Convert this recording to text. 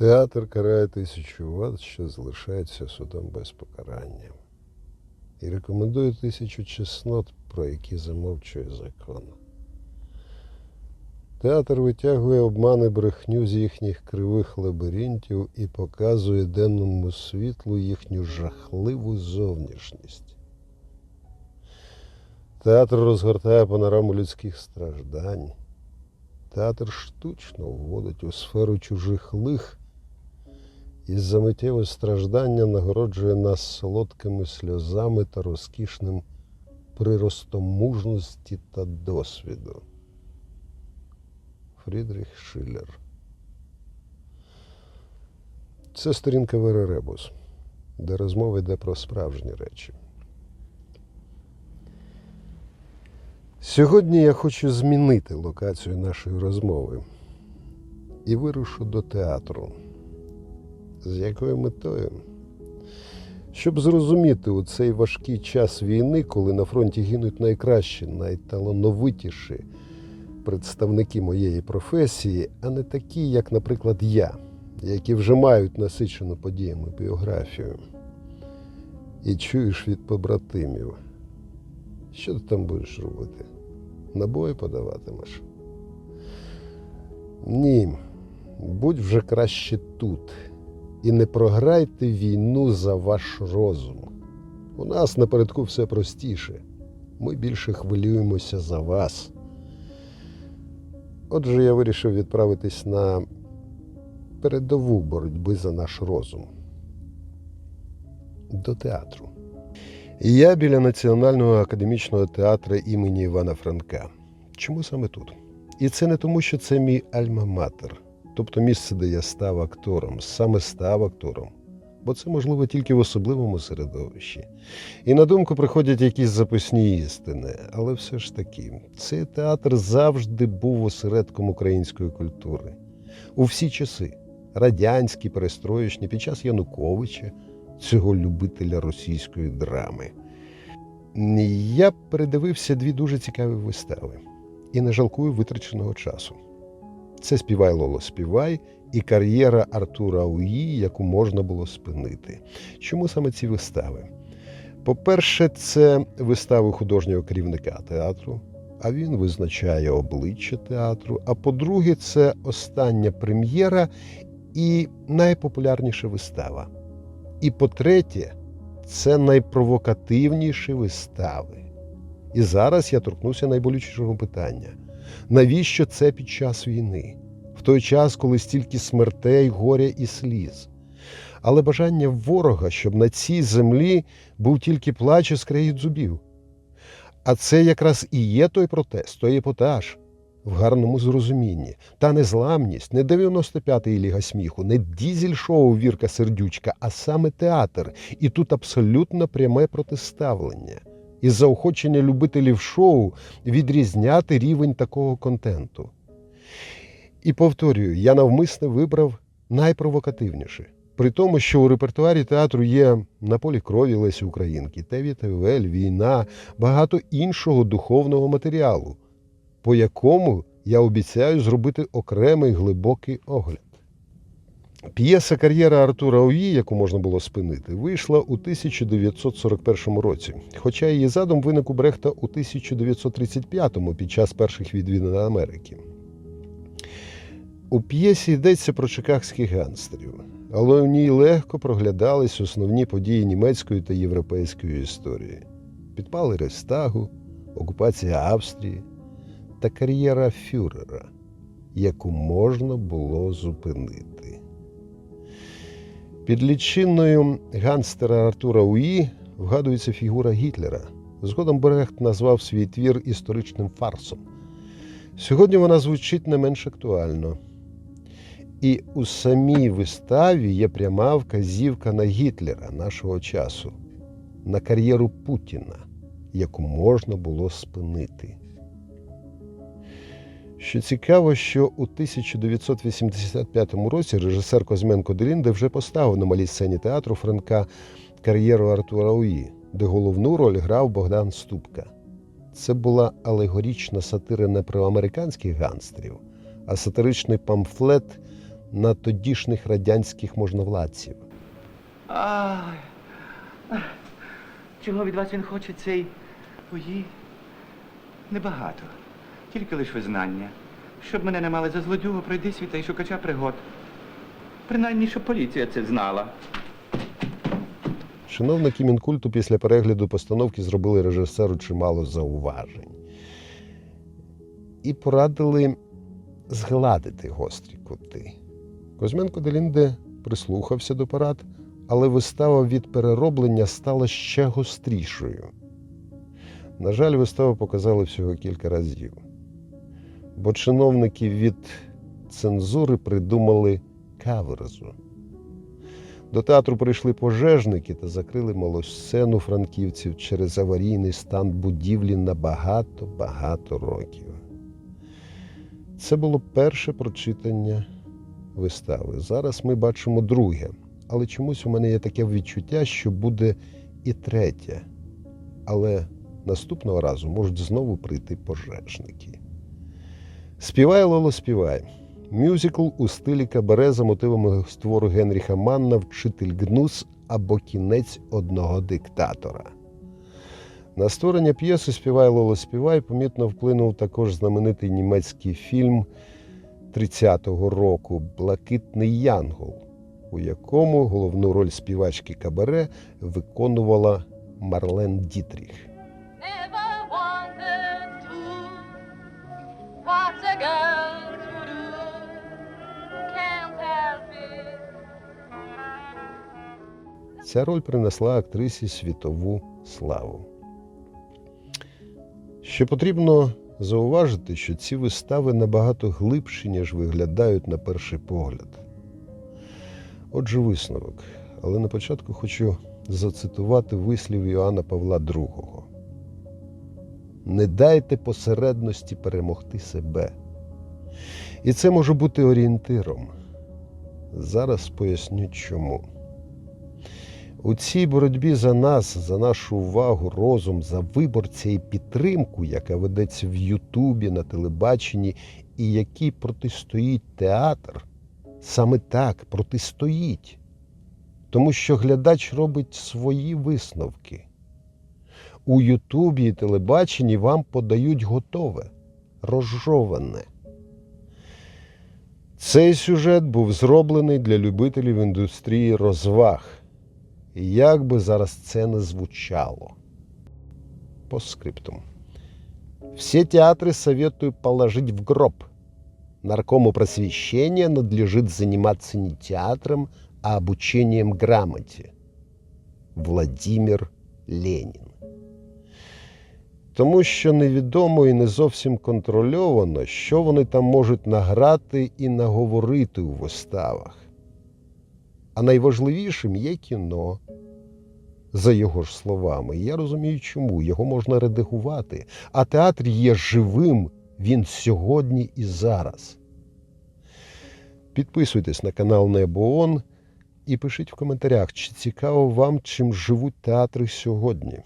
Театр карає тисячу ват, що залишається судом без покарання. І рекомендує тисячу чеснот, про які замовчує закон. Театр витягує обмани брехню з їхніх кривих лабіринтів і показує денному світлу їхню жахливу зовнішність. Театр розгортає панораму людських страждань. Театр штучно вводить у сферу чужих лих і за миттєве страждання нагороджує нас солодкими сльозами та розкішним приростом мужності та досвіду. Фрідріх Шиллер. Це сторінка Вери Ребус, де розмова йде про справжні речі. Сьогодні я хочу змінити локацію нашої розмови і вирушу до театру. З якою метою? Щоб зрозуміти у цей важкий час війни, коли на фронті гинуть найкращі, найталановитіші представники моєї професії, а не такі, як, наприклад, я, які вже мають насичену подіями біографію. І чуєш від побратимів. Що ти там будеш робити? Набої подаватимеш? Ні, будь вже краще тут. І не програйте війну за ваш розум. У нас напередку все простіше. Ми більше хвилюємося за вас. Отже, я вирішив відправитись на передову боротьби за наш розум. До театру. Я біля Національного академічного театру імені Івана Франка. Чому саме тут? І це не тому, що це мій альма-матер, тобто місце, де я став актором, саме став актором. Бо це можливо тільки в особливому середовищі. І на думку приходять якісь записні істини, але все ж таки, цей театр завжди був осередком української культури. У всі часи радянські, перестроєчні, під час Януковича, цього любителя російської драми. Я передивився дві дуже цікаві вистави і не жалкую витраченого часу. Це співай Лоло, співай і кар'єра Артура Уї, яку можна було спинити. Чому саме ці вистави? По-перше, це вистави художнього керівника театру, а він визначає обличчя театру. А по-друге, це остання прем'єра і найпопулярніша вистава. І по-третє, це найпровокативніші вистави. І зараз я торкнуся найболючішого питання: навіщо це під час війни, в той час, коли стільки смертей, горя і сліз? Але бажання ворога, щоб на цій землі був тільки плач і скреїть зубів. А це якраз і є той протест, той епатаж в гарному зрозумінні. Та незламність, не 95-й ліга сміху, не дізель-шоу Вірка Сердючка, а саме театр. І тут абсолютно пряме протиставлення. І заохочення любителів шоу відрізняти рівень такого контенту. І повторюю, я навмисне вибрав найпровокативніше. При тому, що у репертуарі театру є на полі крові Лесі Українки, Теві Тевель, війна, багато іншого духовного матеріалу, по якому я обіцяю зробити окремий глибокий огляд. П'єса Кар'єра Артура Уї, яку можна було спинити, вийшла у 1941 році, хоча її задум виник у Брехта у 1935-му під час перших відвідин Америки. У п'єсі йдеться про чикагських гангстерів, але в ній легко проглядались основні події німецької та європейської історії: підпали Рейстагу, окупація Австрії та кар'єра Фюрера, яку можна було зупинити. Під лічиною ганстера Артура Уї вгадується фігура Гітлера. Згодом Брехт назвав свій твір історичним фарсом. Сьогодні вона звучить не менш актуально. І у самій виставі є пряма вказівка на Гітлера нашого часу, на кар'єру Путіна, яку можна було спинити. Що цікаво, що у 1985 році режисер Козьменко Делінде вже поставив на малій сцені театру Франка кар'єру Артура Уї, де головну роль грав Богдан Ступка. Це була алегорічна сатира не про американських гангстерів, а сатиричний памфлет на тодішніх радянських можновладців. Ай. Чого від вас він хоче цей ої? Небагато. Тільки лиш визнання. Щоб мене не мали за злодюгу, пройди світа і шукача пригод. Принаймні, щоб поліція це знала. Чиновники Мінкульту після перегляду постановки зробили режисеру чимало зауважень і порадили згладити гострі кути. Козьменко Делінде прислухався до порад, але вистава від перероблення стала ще гострішою. На жаль, виставу показали всього кілька разів, бо чиновники від цензури придумали каверзу. До театру прийшли пожежники та закрили малосцену франківців через аварійний стан будівлі на багато-багато років. Це було перше прочитання вистави. Зараз ми бачимо друге, але чомусь у мене є таке відчуття, що буде і третє. Але наступного разу можуть знову прийти пожежники. Співай, Лоло, співай. Мюзикл у стилі кабаре за мотивами створу Генріха Манна Вчитель Гнус або Кінець одного диктатора. На створення п'єси Співай Лоло співай помітно вплинув також знаменитий німецький фільм 30-го року Блакитний Янгол, у якому головну роль співачки кабаре виконувала Марлен Дітріх. Ця роль принесла актрисі світову славу. Ще потрібно зауважити, що ці вистави набагато глибші, ніж виглядають на перший погляд. Отже, висновок. Але на початку хочу зацитувати вислів Іоанна Павла II. Не дайте посередності перемогти себе. І це може бути орієнтиром. Зараз поясню чому. У цій боротьбі за нас, за нашу увагу, розум, за виборця і підтримку, яка ведеться в Ютубі, на телебаченні, і якій протистоїть театр, саме так протистоїть. Тому що глядач робить свої висновки. У Ютубі і телебаченні вам подають готове, розжоване. Цей сюжет був зроблений для любителів індустрії розваг. Як би зараз це не звучало. По скриптум. Все театры советую положить в гроб. Наркому просвещения надлежит заниматься не театром, а обучением грамоте. Владимир Ленін. Тому що невідомо і не зовсім контрольовано, що вони там можуть награти і наговорити у виставах. А найважливішим є кіно. За його ж словами, я розумію, чому його можна редагувати. А театр є живим, він сьогодні і зараз. Підписуйтесь на канал Небо ООН і пишіть в коментарях, чи цікаво вам, чим живуть театри сьогодні.